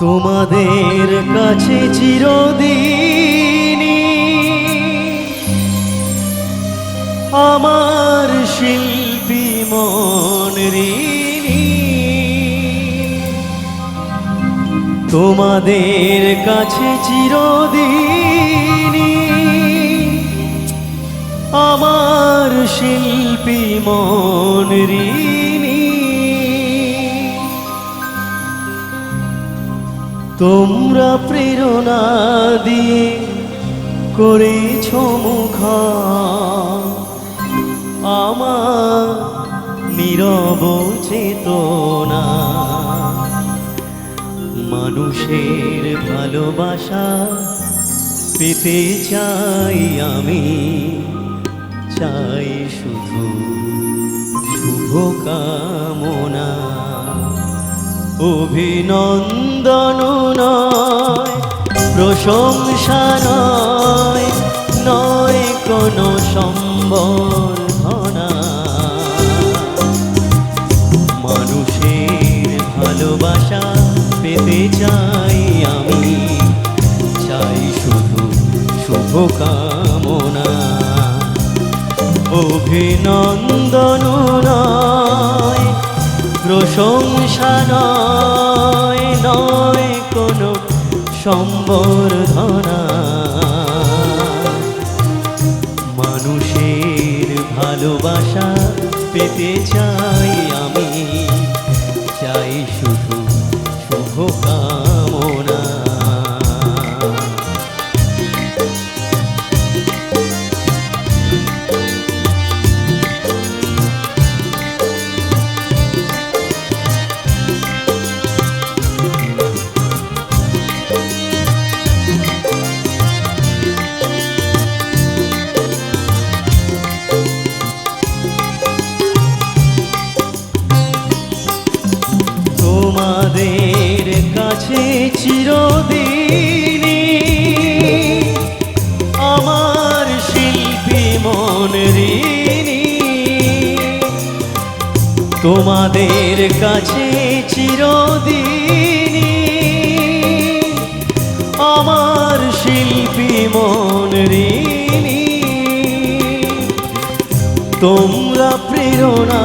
তোমাদের কাছে চিরদিনই আমার শিল্পী মন তোমাদের কাছে চিরদিনই আমার শিল্পী মন তোমরা প্রেরণা দিয়ে করেছ মুখ। আমার নীরব চেতনা। মানুষের ভালোবাসা পেতে চাই আমি, চাই শুধু শুভ কামনা অভিনন্দন নয় প্রশংসা নয় নয় কোনো সম্বর্ধনা। মানুষের ভালোবাসা পেতে চাই আমি, চাই শুধু শুভ কামনা অভিনন্দন নয় নয় নয় কোনো সম্বর্ধনা। মানুষের ভালোবাসা পেতে চাই আমি চাই কাছে চিরদিনই। আমার শিল্পী মন ঋণী তোমাদের কাছে চিরদিনই। আমার শিল্পী মন ঋণী তোমরা প্রেরণা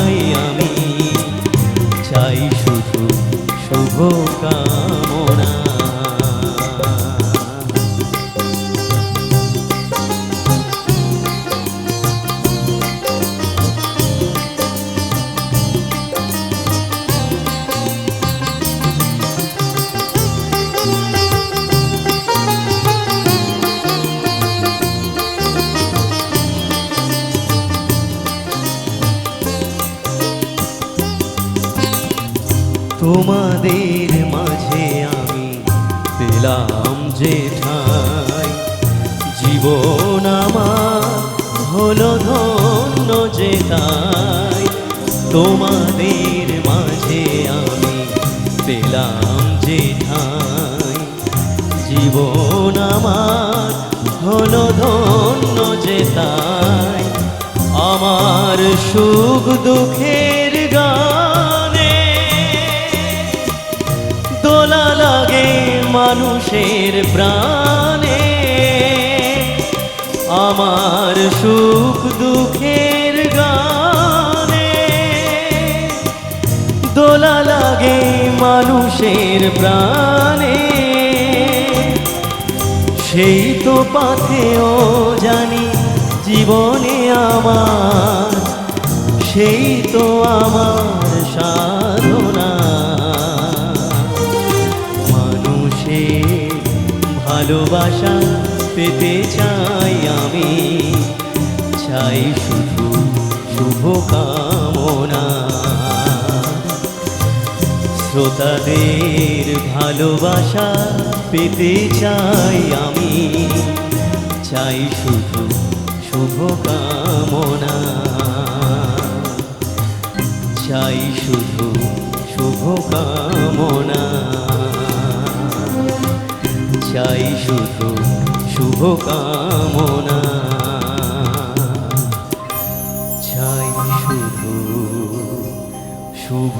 শুভ কামনা। তোমাদের মাঝে আমি পেলাম যে ঠাই জীবন আমার হলো ধন্য যে তাই তোমাদের মাঝে আমি পেলাম যে ঠাই জীবন আমার হলো ধন্য যে তাই আমার সুখ দুঃখের মানুষের প্রাণে আমার সুখ দুঃখের গানে দোলা লাগে মানুষের প্রাণে। সেই তো পাথেও জানি জীবনে আমার, সেই তো আমার সাধনা ভালোবাসা পেতে চাই আমি। চাই শুধু শুভ কামনা শ্রোতাদের ভালোবাসা পেতে চাই আমি। চাই শুধু শুভ কামনা চাই শুধু শুভ কামনা চাই শুধু শুভ কামনা চাই শুধু শুভ